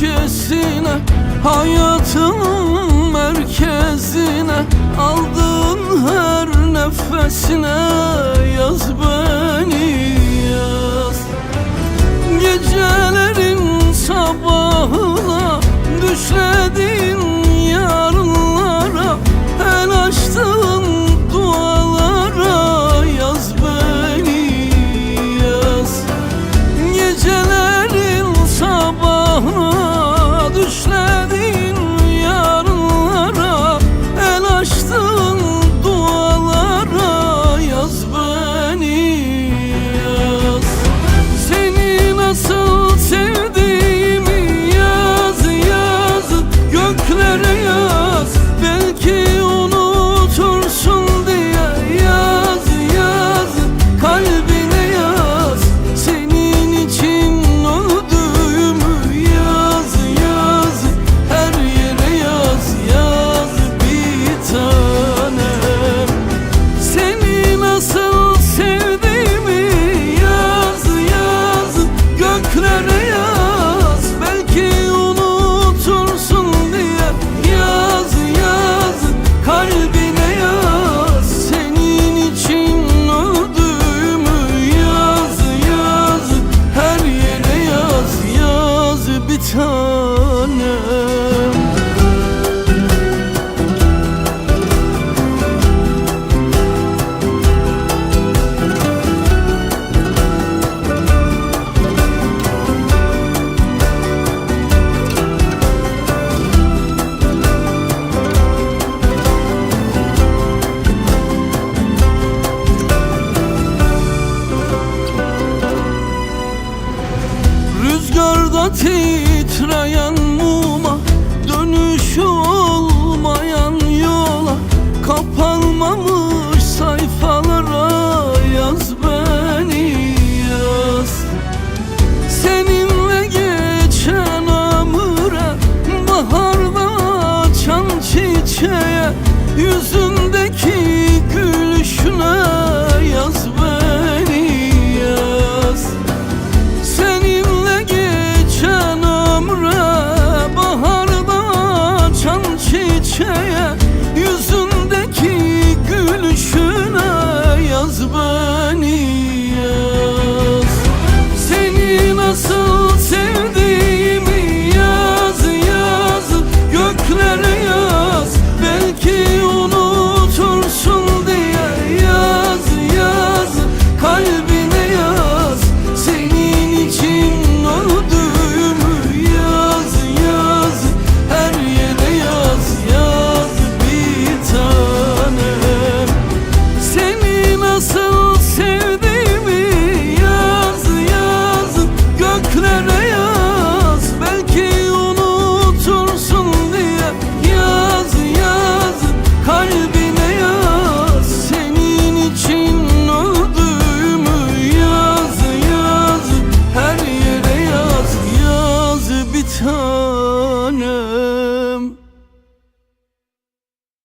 köşesine Hayatının merkezine Aldığın her nefesine yaz beni tanem Rüzgarda tiz Titrayan muma dönüş olmayan yola Kapanmamış sayfalara yaz beni yaz. Seninle geçen ömüre Baharda açan çiçeğe Yüzündeki gülüşüne